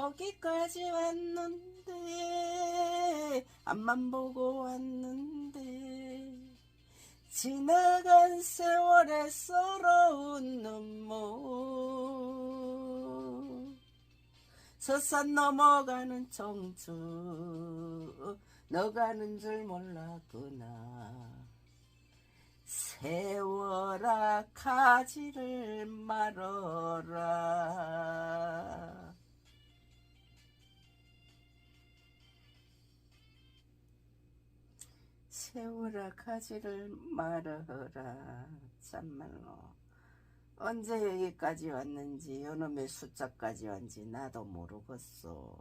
여기까지 왔는데 앞만 보고 왔는데 지나간 세월의 서러운 눈물. 서산 넘어가는 청춘 너 가는 줄 몰랐구나. 세월아 가지를 말어라 세월아 가지를 말어라. 참말로. 언제 여기까지 왔는지 요놈의 숫자까지 왔는지 나도 모르겠어